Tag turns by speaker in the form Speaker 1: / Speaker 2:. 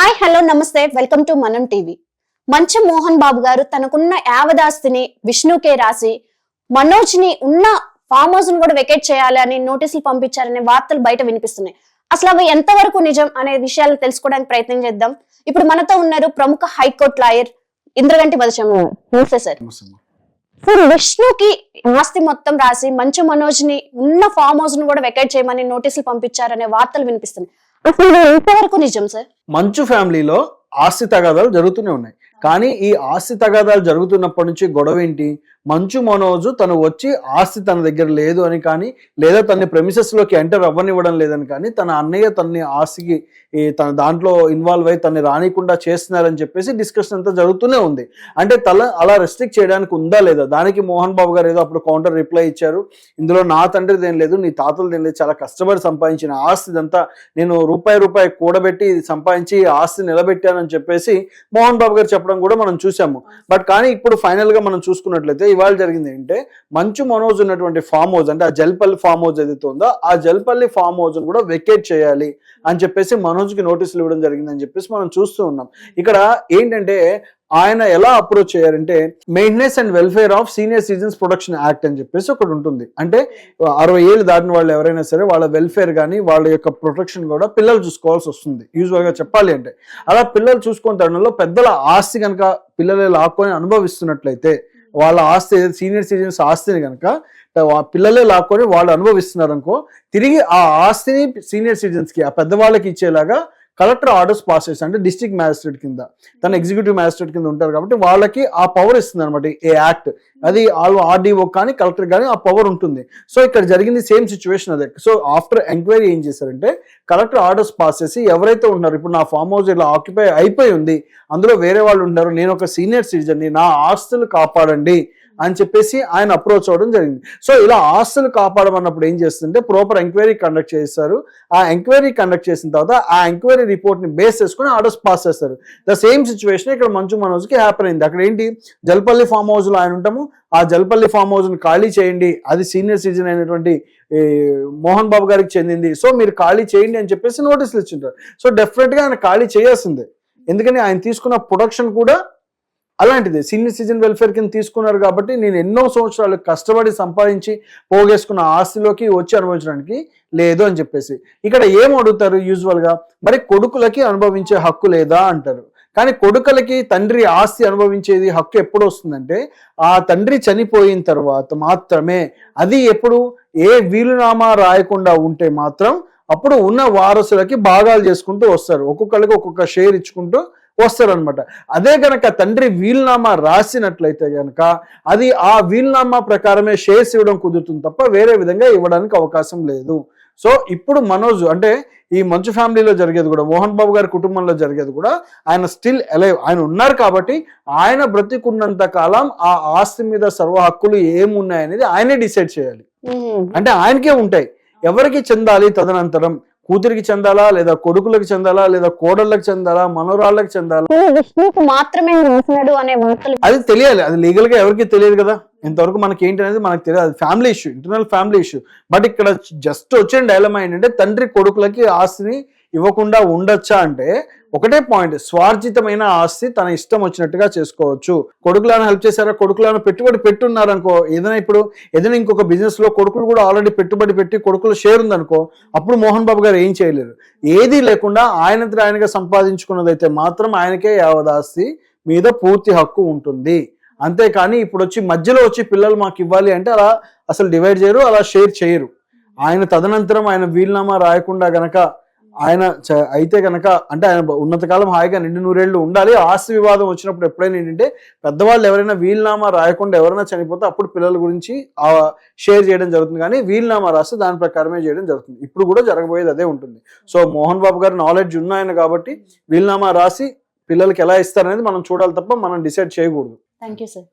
Speaker 1: Hi hello నమస్తే. Welcome to Manam TV. మంచం మోహన్ బాబు గారు తనకున్న యావదాస్తిని విష్ణుకే రాసి మనోజ్ని ఉన్న ఫామ్ హౌస్ను కూడా వెకేట్ చేయాలి అని నోటీసులు పంపించారనే వార్తలు బయట వినిపిస్తున్నాయి. అసలు అవి ఎంతవరకు నిజం అనే విషయాలు తెలుసుకోవడానికి ప్రయత్నం చేద్దాం. ఇప్పుడు మనతో ఉన్నారు ప్రముఖ హైకోర్టు లాయర్ ఇంద్రగంటి మధుచం నమస్తే సార్. సార్ విష్ణుకి ఆస్తి మొత్తం రాసి మంచు మనోజ్ని ఉన్న ఫామ్ హౌస్ను కూడా వెకేట్ చేయమని నోటీసులు పంపించారనే వార్తలు వినిపిస్తున్నాయి. అసలు ఇంతవరకు నిజం సార్?
Speaker 2: మంచు ఫ్యామిలీలో ఆస్తి తగాదాలు జరుగుతూనే ఉన్నాయి. కానీ ఈ ఆస్తి తగాదాలు జరుగుతున్నప్పటి నుంచి గొడవ ఏంటి మంచు మనోజు తను వచ్చి ఆస్తి తన దగ్గర లేదు అని కానీ లేదా తన ప్రెమిసెస్లోకి ఎంటర్ అవ్వనివ్వడం లేదని కానీ తన అన్నయ్య తన్ని ఆస్తికి తన దాంట్లో ఇన్వాల్వ్ అయ్యి తన్ని రానికుండా చేస్తున్నారని చెప్పేసి డిస్కషన్ అంతా జరుగుతూనే ఉంది. అంటే తల అలా రెస్ట్రిక్ట్ చేయడానికి ఉందా లేదా? దానికి మోహన్ బాబు గారు ఏదో అప్పుడు కౌంటర్ రిప్లై ఇచ్చారు. ఇందులో నా తండ్రిది ఏం లేదు నీ తాతలది ఏం లేదు చాలా కష్టపడి సంపాదించిన ఆస్తి ఇదంతా నేను రూపాయి రూపాయి కూడబెట్టి సంపాదించి ఆస్తి నిలబెట్టానని చెప్పేసి మోహన్ బాబు గారు చెప్పడం కూడా మనం చూసాము బట్ కానీ ఇప్పుడు ఫైనల్గా మనం చూసుకున్నట్లయితే ఇవాళ జరిగింది ఏంటంటే మంచు మనోజ్ ఉన్నటువంటి ఫామ్ హౌస్ అంటే ఆ జల్పల్లి ఫామ్ హౌస్ ఏదైతే ఉందో ఆ జల్పల్లి ఫామ్ హౌస్ కూడా వెకేట్ చేయాలి అని చెప్పేసి మనోజ్కి నోటీసులు ఇవ్వడం జరిగిందని చెప్పేసి మనం చూస్తూ ఉన్నాం. ఇక్కడ ఏంటంటే ఆయన ఎలా approach చేయారంటే maintenance and welfare of senior citizens production act అని చెప్పేసి ఒకటి ఉంటుంది. అంటే అరవై ఏళ్ళు దాటిన వాళ్ళు ఎవరైనా సరే వాళ్ళ వెల్ఫేర్ కానీ వాళ్ళ యొక్క ప్రొటెక్షన్ కూడా పిల్లలు చూసుకోవాల్సి వస్తుంది యూజువల్గా చెప్పాలి అంటే. అలా పిల్లలు చూసుకున్న తరుణంలో పెద్దల ఆస్తి కనుక పిల్లలే లాక్కొని అనుభవిస్తున్నట్లయితే వాళ్ళ ఆస్తి సీనియర్ సిటిజన్స్ ఆస్తిని కనుక పిల్లలే లాక్కొని వాళ్ళు అనుభవిస్తున్నారు అనుకో తిరిగి ఆ ఆస్తిని సీనియర్ సిటిజన్స్కి ఆ పెద్దవాళ్ళకి ఇచ్చేలాగా కలెక్టర్ ఆర్డర్స్ పాస్ చేసి అంటే డిస్ట్రిక్ట్ మ్యాజిస్ట్రేట్ కింద తన ఎగ్జిక్యూటివ్ మ్యాజిస్ట్రేట్ కింద ఉంటారు కాబట్టి వాళ్ళకి ఆ పవర్ ఇస్తుంది అనమాట ఏ యాక్ట్ అది వాళ్ళు ఆర్డీఓ కానీ కలెక్టర్ కానీ ఆ పవర్ ఉంటుంది. సో ఇక్కడ జరిగింది సేమ్ సిచ్యువేషన్ అదే. సో ఆఫ్టర్ ఎంక్వైరీ ఏం చేశారంటే కలెక్టర్ ఆర్డర్స్ పాస్ చేసి ఎవరైతే ఉన్నారు ఇప్పుడు నా ఫామ్ హౌస్ ఇలా ఆక్యుపై అయిపోయి ఉంది అందులో వేరే వాళ్ళు ఉన్నారు నేను ఒక సీనియర్ సిటిజన్ని నా ఆస్తులు కాపాడండి అని చెప్పేసి ఆయన అప్రోచ్ అవ్వడం జరిగింది. సో ఇలా ఆస్తులు కాపాడమన్నప్పుడు ఏం చేస్తుంటే ప్రాపర్ ఎంక్వైరీ కండక్ట్ చేస్తారు. ఆ ఎంక్వైరీ కండక్ట్ చేసిన తర్వాత ఆ ఎంక్వైరీ రిపోర్ట్ని బేస్ చేసుకుని ఆర్డర్స్ పాస్ చేస్తారు. ద సేమ్ సిచ్యువేషన్ ఇక్కడ మంచు మనోజ్కి హ్యాపీ అయింది. అక్కడ ఏంటి? జల్పల్లి ఫామ్ హౌస్లో ఆయన ఉంటాము. ఆ జల్పల్లి ఫామ్ హౌస్ని ఖాళీ చేయండి. అది సీనియర్ సిటిజన్ అయినటువంటి మోహన్ బాబు గారికి చెందింది. సో మీరు ఖాళీ చేయండి అని చెప్పేసి నోటీసులు ఇచ్చింటారు. సో డెఫినెట్గా ఆయన ఖాళీ చేయాల్సిందే. ఎందుకని? ఆయన తీసుకున్న ప్రొడక్షన్ కూడా అలాంటిది సీనియర్ సిటిజన్ వెల్ఫేర్ కింద తీసుకున్నారు కాబట్టి నేను ఎన్నో సంవత్సరాలు కష్టపడి సంపాదించి పోగేసుకున్న ఆస్తిలోకి వచ్చి అనుభవించడానికి లేదు అని చెప్పేసి. ఇక్కడ ఏం అడుగుతారు మరి కొడుకులకి అనుభవించే హక్కు లేదా అంటారు. కానీ కొడుకులకి తండ్రి ఆస్తి అనుభవించేది హక్కు ఎప్పుడు వస్తుందంటే ఆ తండ్రి చనిపోయిన తర్వాత మాత్రమే. అది ఎప్పుడు? ఏ వీలునామా రాయకుండా ఉంటే మాత్రం అప్పుడు ఉన్న వారసులకి భాగాలు చేసుకుంటూ వస్తారు. ఒక్కొక్కరికి ఒక్కొక్క షేర్ ఇచ్చుకుంటూ వస్తారనమాట అదే గనక తండ్రి వీలునామా రాసినట్లయితే గనక అది ఆ వీలునామా ప్రకారమే షేర్స్ ఇవ్వడం కుదురుతుంది తప్ప వేరే విధంగా ఇవ్వడానికి అవకాశం లేదు. సో ఇప్పుడు మనోజ్ అంటే ఈ మంచు ఫ్యామిలీలో జరిగేది కూడా మోహన్ బాబు గారి కుటుంబంలో జరిగేది కూడా ఆయన స్టిల్ అలైవ్ ఆయన ఉన్నారు కాబట్టి ఆయన బ్రతికున్నంత కాలం ఆ ఆస్తి మీద సర్వ హక్కులు ఏమున్నాయనేది ఆయనే డిసైడ్ చేయాలి. అంటే ఆయనకే ఉంటాయి. ఎవరికి చెందాలి తదనంతరం కూతురికి చెందాలా లేదా కొడుకులకు చెందాలా లేదా కోడళ్ళకి చెందాలా మనోరాళ్ళకి చెందాలా?
Speaker 1: విష్ణుకు మాత్రమే రాసినాడు అనే వార్తలు
Speaker 2: అది తెలియాలి. అది లీగల్గా ఎవరికి తెలియదు కదా. ఇంతవరకు మనకి ఏంటి అనేది మనకు తెలియదు. అది family issue internal family issue but ఇక్కడ జస్ట్ వచ్చిన డైలమా ఏంటంటే తండ్రి కొడుకులకి ఆస్తిని ఇవ్వకుండా ఉండొచ్చా అంటే ఒకటే పాయింట్ స్వార్జితమైన ఆస్తి తన ఇష్టం వచ్చినట్టుగా చేసుకోవచ్చు. కొడుకులను హెల్ప్ చేశారా? కొడుకులను పెట్టుబడి పెట్టున్నారు అనుకో ఏదైనా ఇప్పుడు ఏదైనా ఇంకొక బిజినెస్లో కొడుకులు కూడా ఆల్రెడీ పెట్టుబడి పెట్టి కొడుకుల షేర్ ఉందనుకో అప్పుడు మోహన్ బాబు గారు ఏం చేయలేరు. ఏది లేకుండా ఆయనంతటి ఆయనగా సంపాదించుకున్నదైతే మాత్రం ఆయనకే యావదాస్తి మీద పూర్తి హక్కు ఉంటుంది. అంతేకాని ఇప్పుడు వచ్చి మధ్యలో వచ్చి పిల్లలు మాకు ఇవ్వాలి అంటే అలా అసలు డివైడ్ చేయరు అలా షేర్ చేయరు. ఆయన తదనంతరం ఆయన వీలునామా రాయకుండా గనక ఆయన అయితే గనక అంటే ఆయన ఉన్నతకాలం హాయిగా నిండు నూరేళ్ళు ఉండాలి. ఆస్తి వివాదం వచ్చినప్పుడు ఎప్పుడైనా ఏంటంటే పెద్దవాళ్ళు ఎవరైనా వీలునామా రాయకుండా ఎవరైనా చనిపోతే అప్పుడు పిల్లల గురించి ఆ షేర్ చేయడం జరుగుతుంది. కానీ వీలునామా రాస్తే దాని ప్రకారమే చేయడం జరుగుతుంది. ఇప్పుడు కూడా జరగబోయేది అదే ఉంటుంది. సో మోహన్ బాబు గారి నాలెడ్జ్ ఉన్నాయని కాబట్టి వీలునామా రాసి పిల్లలకి ఎలా ఇస్తారనేది మనం చూడాలి తప్ప మనం డిసైడ్ చేయకూడదు.
Speaker 1: Thank you sir.